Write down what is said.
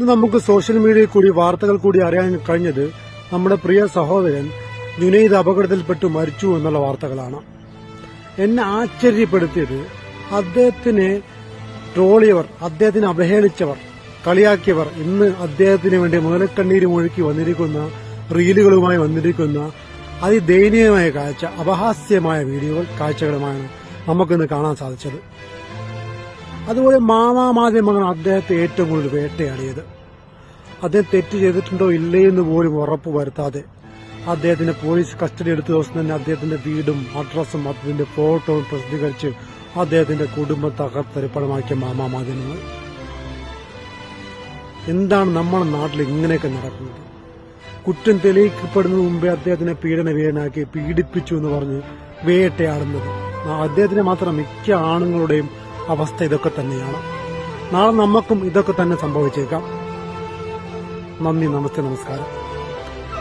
ഇന്ന് നമുക്ക് സോഷ്യൽ മീഡിയയിൽ കൂടി വാർത്തകൾ കൂടി അറിയാൻ കഴിഞ്ഞത് നമ്മുടെ പ്രിയ സഹോദരൻ ജുനൈദ് അപകടത്തിൽപ്പെട്ടു മരിച്ചു എന്നുള്ള വാർത്തകളാണ്. എന്നെ ആശ്ചര്യപ്പെടുത്തിയത് അദ്ദേഹത്തിനെ ട്രോളിയവർ അദ്ദേഹത്തിനെ അവഹേളിച്ചവർ കളിയാക്കിയവർ. ഇന്ന് അദ്ദേഹത്തിന് വേണ്ടി മുതലക്കണ്ണീര് മുഴുക്കി വന്നിരിക്കുന്ന റീലുകളുമായി വന്നിരിക്കുന്ന അതിദയനീയമായ കാഴ്ച അപഹാസ്യമായ വീഡിയോകൾ കാഴ്ചകളുമാണ് നമുക്കിന്ന് കാണാൻ സാധിച്ചത്. അതുപോലെ മാമാ മാധ്യമങ്ങൾ അദ്ദേഹത്തെ ഏറ്റവും കൂടുതൽ വേട്ടയാടിയത്. അദ്ദേഹം തെറ്റ് ചെയ്തിട്ടുണ്ടോ ഇല്ലേ എന്ന് പോലും ഉറപ്പ് വരുത്താതെ അദ്ദേഹത്തിന്റെ പോലീസ് കസ്റ്റഡി എടുത്ത ദിവസം തന്നെ അദ്ദേഹത്തിന്റെ വീടും അഡ്രസ്സും അദ്ദേഹത്തിന്റെ ഫോട്ടോയും പ്രസിദ്ധീകരിച്ച് അദ്ദേഹത്തിന്റെ കുടുംബം തകർത്തരിപ്പണമാക്കിയ മാമാ മാധ്യമങ്ങൾ എന്താണ് നമ്മുടെ നാട്ടിൽ ഇങ്ങനെയൊക്കെ നടക്കുന്നത്? കുറ്റം തെളിയിക്കപ്പെടുന്നതിന് മുമ്പേ അദ്ദേഹത്തിനെ പീഡന വീരനാക്കി പീഡിപ്പിച്ചു എന്ന് പറഞ്ഞ് വേട്ടയാടുന്നത്. അദ്ദേഹത്തിന് മാത്രം മിക്ക ആണുങ്ങളുടെയും അവസ്ഥ ഇതൊക്കെ തന്നെയാണ്. നാളെ നമുക്കും ഇതൊക്കെ തന്നെ സംഭവിച്ചേക്കാം. നന്ദി നമസ്തേ നമസ്കാരം.